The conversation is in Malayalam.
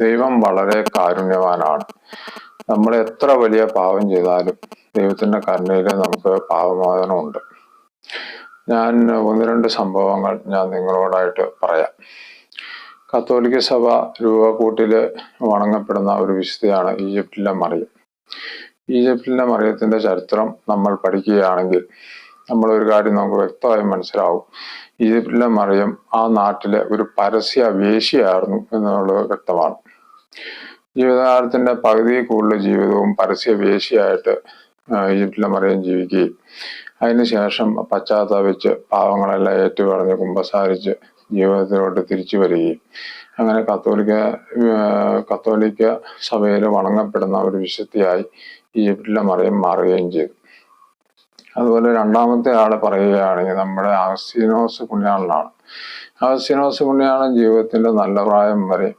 ദൈവം വളരെ കാരുണ്യവാനാണ്. നമ്മൾ എത്ര വലിയ പാവം ചെയ്താലും ദൈവത്തിന്റെ കരുണയിൽ നമുക്ക് പാവമോചനമുണ്ട് ഞാൻ ഒന്ന് രണ്ട് സംഭവങ്ങൾ ഞാൻ നിങ്ങളോടായിട്ട് പറയാം. കത്തോലിക്ക സഭ രൂപക്കൂട്ടിൽ വണങ്ങപ്പെടുന്ന ഒരു വിശുദ്ധയാണ് ഈജിപ്തിലെ മറിയം. ഈജിപ്തിലെ മറിയത്തിന്റെ ചരിത്രം നമ്മൾ പഠിക്കുകയാണെങ്കിൽ നമ്മൾ ഒരു കാര്യം നമുക്ക് വ്യക്തമായി മനസ്സിലാവും. ഈജിപ്തിലെ മറിയം ആ നാട്ടിലെ ഒരു പരസ്യ വേശ്യയായിരുന്നു എന്നുള്ളത് വ്യക്തമാണ്. ജീവിതകാലത്തിന്റെ പകുതി കൂടുതൽ ജീവിതവും പരസ്യ വേശ്യയായിട്ട് ഈജിപ്തിലെ മറിയം ജീവിക്കുകയും. അതിനുശേഷം പശ്ചാത്തപിച്ച് പാവങ്ങളെല്ലാം ഏറ്റുപറഞ്ഞ് കുമ്പസാരിച്ച് ജീവിതത്തിലോട്ട് തിരിച്ചു വരികയും. അങ്ങനെ കത്തോലിക്ക കത്തോലിക്ക സഭയിൽ വണങ്ങപ്പെടുന്ന ഒരു വിശുദ്ധിയായി ഈജിപ്തിലെ മറിയം മാറുകയും ചെയ്തു. അതുപോലെ രണ്ടാമത്തെ ആൾ പറയുകയാണെങ്കിൽ നമ്മുടെ ആസിനോസ് പുണ്യാളനാണ്. ആസിനോസ് പുണ്യാളൻ ജീവിതത്തിന്റെ നല്ല പ്രായം വരെ